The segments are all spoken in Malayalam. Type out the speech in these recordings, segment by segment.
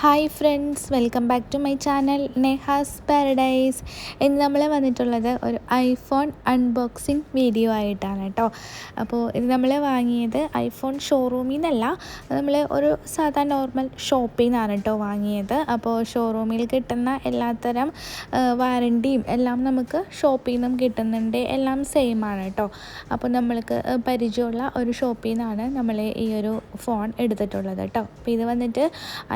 Hi friends welcome back to my channel Neha's paradise ഇന്ന് നമ്മൾ വന്നിട്ടുള്ളത് ഒരു ഐഫോൺ അൺബോക്സിങ് വീഡിയോ ആയിട്ടാണ് കേട്ടോ. അപ്പോൾ ഇത് നമ്മൾ വാങ്ങിയത് ഐഫോൺ ഷോറൂമിൽ നിന്നല്ല നമ്മൾ ഒരു സാധാ നോർമൽ ഷോപ്പിൽ നിന്നാണ് കേട്ടോ വാങ്ങിയത്. അപ്പോൾ ഷോറൂമിൽ കിട്ടുന്ന എല്ലാത്തരം വാറണ്ടിയും എല്ലാം നമുക്ക് ഷോപ്പിൽ നിന്നും കിട്ടുന്നുണ്ട്. എല്ലാം സെയിം ആണ് കേട്ടോ. അപ്പോൾ നമ്മൾക്ക് പരിചയമുള്ള ഒരു ഷോപ്പിൽ നിന്നാണ് നമ്മൾ ഈ ഒരു ഫോൺ എടുത്തിട്ടുള്ളത് കേട്ടോ. അപ്പോൾ ഇത് വന്നിട്ട്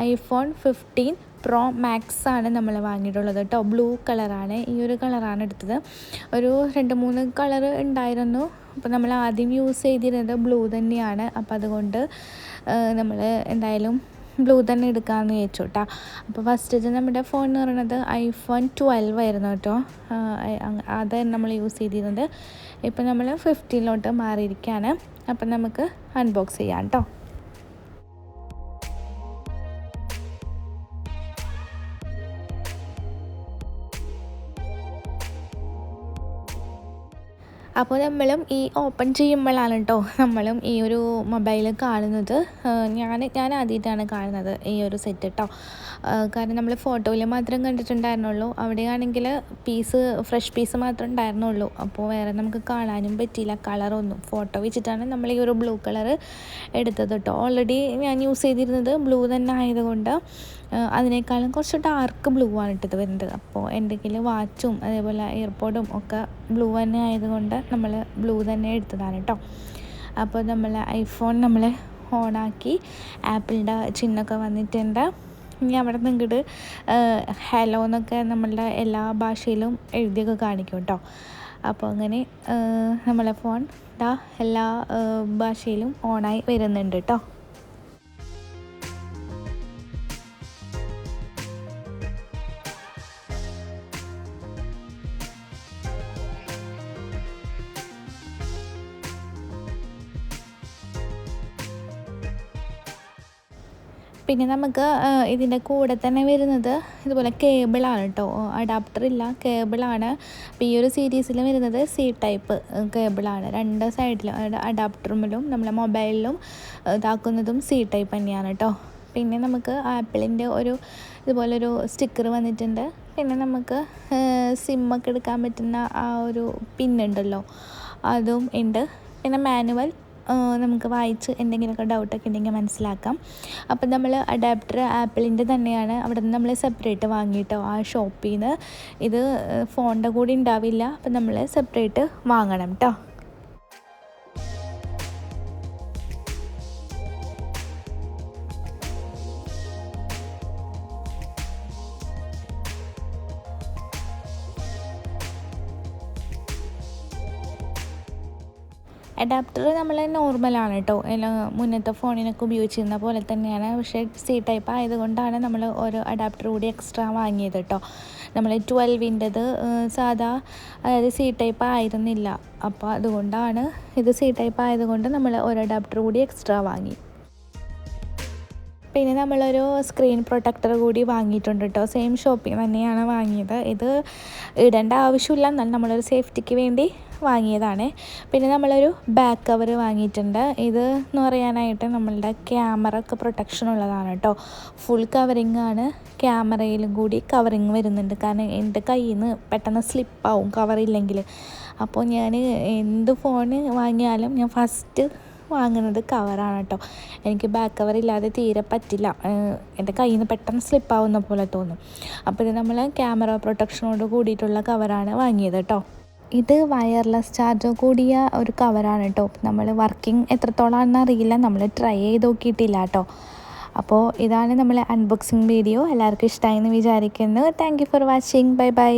ഐഫോൺ ഫിഫ്റ്റീൻ പ്രോ മാക്സ് ആണ് നമ്മൾ വാങ്ങിയിട്ടുള്ളത് കേട്ടോ. ബ്ലൂ കളറാണ്. ഈ ഒരു കളറാണ് എടുത്തത്. ഒരു രണ്ട് മൂന്ന് കളർ ഉണ്ടായിരുന്നു. അപ്പോൾ നമ്മൾ ആദ്യം യൂസ് ചെയ്തിരുന്നത് ബ്ലൂ തന്നെയാണ്. അപ്പോൾ അതുകൊണ്ട് നമ്മൾ എന്തായാലും ബ്ലൂ തന്നെ എടുക്കാമെന്ന് ചോദിച്ചു കേട്ടോ അപ്പോൾ ഫസ്റ്റ് നമ്മുടെ ഫോൺ എന്ന് പറയുന്നത് ഐഫോൺ ട്വൽവ് ആയിരുന്നു കേട്ടോ. അത് നമ്മൾ യൂസ് ചെയ്തിരുന്നത്. ഇപ്പോൾ നമ്മൾ ഫിഫ്റ്റീനിലോട്ട് മാറിയിരിക്കുകയാണ് അപ്പം നമുക്ക് അൺബോക്സ് ചെയ്യാം കേട്ടോ അപ്പോൾ നമ്മളും ഈ ഓപ്പൺ ചെയ്യുമ്പോഴാണ് കേട്ടോ നമ്മളും ഈ ഒരു മൊബൈൽ കാണുന്നത്. ഞാൻ ഞാൻ ആദ്യമായിട്ടാണ് കാണുന്നത് ഈ ഒരു സെറ്റ് കേട്ടോ കാരണം നമ്മൾ ഫോട്ടോയിൽ മാത്രം കണ്ടിട്ടുണ്ടായിരുന്നുള്ളൂ. അവിടെയാണെങ്കിൽ പീസ് ഫ്രഷ് പീസ് മാത്രം ഉണ്ടായിരുന്നുള്ളൂ. അപ്പോൾ വേറെ നമുക്ക് കാണാനും പറ്റിയില്ല. കളറൊന്നും ഫോട്ടോ വെച്ചിട്ടാണ് നമ്മൾ ഈ ഒരു ബ്ലൂ കളർ എടുത്തത് കേട്ടോ. ഓൾറെഡി ഞാൻ യൂസ് ചെയ്തിരുന്നത് ബ്ലൂ തന്നെ ആയതുകൊണ്ട് അതിനേക്കാളും കുറച്ച് ഡാർക്ക് ബ്ലൂ ആണ് ഇട്ടത് വരുന്നത്. അപ്പോൾ എന്തെങ്കിലും വാച്ചും അതേപോലെ എയർപോഡും ഒക്കെ ബ്ലൂ തന്നെ ആയതുകൊണ്ട് നമ്മൾ ബ്ലൂ തന്നെ എടുത്തതാണ് കേട്ടോ അപ്പോൾ നമ്മൾ ഐഫോൺ നമ്മൾ ഓണാക്കി ആപ്പിളിന്റെ ചിഹ്നമൊക്കെ വന്നിട്ടുണ്ട് ഇനി അവിടെ നിന്ന് ഹലോ എന്നൊക്കെ നമ്മളുടെ എല്ലാ ഭാഷയിലും എഴുതിയൊക്കെ കാണിക്കും കേട്ടോ അപ്പോൾ അങ്ങനെ നമ്മളെ ഫോൺ എല്ലാ ഭാഷയിലും ഓണായി വരുന്നുണ്ട് കേട്ടോ പിന്നെ നമുക്ക് ഇതിന്റെ കൂടെ തന്നെ വരുന്നത് ഇതുപോലെ കേബിളാണ് കേട്ടോ അഡാപ്റ്റർ ഇല്ല കേബിളാണ് അപ്പോൾ ഈ ഒരു സീരീസിൽ വരുന്നത് സി ടൈപ്പ് കേബിളാണ് രണ്ട് സൈഡിലും അഡാപ്റ്ററുമിലും നമ്മളെ മൊബൈലിലും ഇതാക്കുന്നതും സി ടൈപ്പ് തന്നെയാണ് കേട്ടോ പിന്നെ നമുക്ക് ആപ്പിളിന്റെ ഒരു ഇതുപോലൊരു സ്റ്റിക്കർ വന്നിട്ടുണ്ട്. പിന്നെ നമുക്ക് സിമ്മൊക്കെ എടുക്കാൻ പറ്റുന്ന ആ ഒരു പിന്നുണ്ടല്ലോ അതും ഉണ്ട്. പിന്നെ മാനുവൽ നമുക്ക് വായിച്ച് എന്തെങ്കിലുമൊക്കെ ഡൗട്ടൊക്കെ ഉണ്ടെങ്കിൽ മനസ്സിലാക്കാം. അപ്പം നമ്മൾ അഡാപ്റ്റർ ആപ്പിളിന്റെ തന്നെയാണ് അവിടെ നിന്ന് നമ്മൾ സെപ്പറേറ്റ് വാങ്ങിയിട്ടോ ആ ഷോപ്പിൽ നിന്ന് ഇത് ഫോണിന്റെ കൂടെ ഉണ്ടാവില്ല. അപ്പം നമ്മൾ സെപ്പറേറ്റ് വാങ്ങണം കേട്ടോ അഡാപ്റ്റർ നമ്മൾ നോർമലാണ് കേട്ടോ മുന്നത്തെ ഫോണിനൊക്കെ ഉപയോഗിച്ചിരുന്ന പോലെ തന്നെയാണ്. പക്ഷേ സി ടൈപ്പ് ആയതുകൊണ്ടാണ് നമ്മൾ ഓരോ അഡാപ്റ്റർ കൂടി എക്സ്ട്രാ വാങ്ങിയത് കേട്ടോ നമ്മൾ ട്വൽവിന്റെത് സാധാ അതായത് സി ടൈപ്പ് ആയിരുന്നില്ല. അപ്പോൾ അതുകൊണ്ടാണ് ഇത് സി ടൈപ്പ് ആയതുകൊണ്ട് നമ്മൾ ഒരു അഡാപ്റ്റർ കൂടി എക്സ്ട്രാ വാങ്ങി. പിന്നെ നമ്മളൊരു സ്ക്രീൻ പ്രൊട്ടക്ടർ കൂടി വാങ്ങിയിട്ടുണ്ട് കേട്ടോ സെയിം ഷോപ്പിൽ തന്നെയാണ് വാങ്ങിയത്. ഇത് ഇടേണ്ട ആവശ്യമില്ല. എന്നാലും നമ്മളൊരു സേഫ്റ്റിക്ക് വേണ്ടി വാങ്ങിയതാണ്. പിന്നെ നമ്മളൊരു ബാക്ക് കവർ വാങ്ങിയിട്ടുണ്ട്. ഇത് എന്ന് പറയാനായിട്ട് നമ്മളുടെ ക്യാമറ ഒക്കെ പ്രൊട്ടക്ഷൻ ഉള്ളതാണ് കേട്ടോ ഫുൾ കവറിങ് ആണ്. ക്യാമറയിലും കൂടി കവറിങ് വരുന്നുണ്ട്. കാരണം എന്റെ കയ്യിൽ നിന്ന് പെട്ടെന്ന് സ്ലിപ്പാവും കവറില്ലെങ്കിൽ അപ്പോൾ ഞാൻ എന്ത് ഫോൺ വാങ്ങിയാലും ഞാൻ ഫസ്റ്റ് വാങ്ങുന്നത് കവറാണ് കേട്ടോ എനിക്ക് ബാക്ക് കവർ ഇല്ലാതെ തീരെ പറ്റില്ല. എന്റെ കയ്യിൽ നിന്ന് പെട്ടെന്ന് സ്ലിപ്പാവുന്ന പോലെ തോന്നും. അപ്പോൾ ഇത് നമ്മൾ ക്യാമറ പ്രൊട്ടക്ഷനോട് കൂടിയിട്ടുള്ള കവറാണ് വാങ്ങിയത് കേട്ടോ ഇത് വയർലെസ് ചാർജ് കൂടിയ ഒരു കവറാണ് കേട്ടോ നമ്മൾ വർക്കിംഗ് എത്രത്തോളമാണെന്ന് അറിയില്ല. നമ്മൾ ട്രൈ ചെയ്ത് നോക്കിയിട്ടില്ല കേട്ടോ അപ്പോൾ ഇതാണ് നമ്മളെ അൺബോക്സിങ് വീഡിയോ എല്ലാവർക്കും ഇഷ്ടമായി എന്ന് വിചാരിക്കുന്നു. Thank you for watching bye bye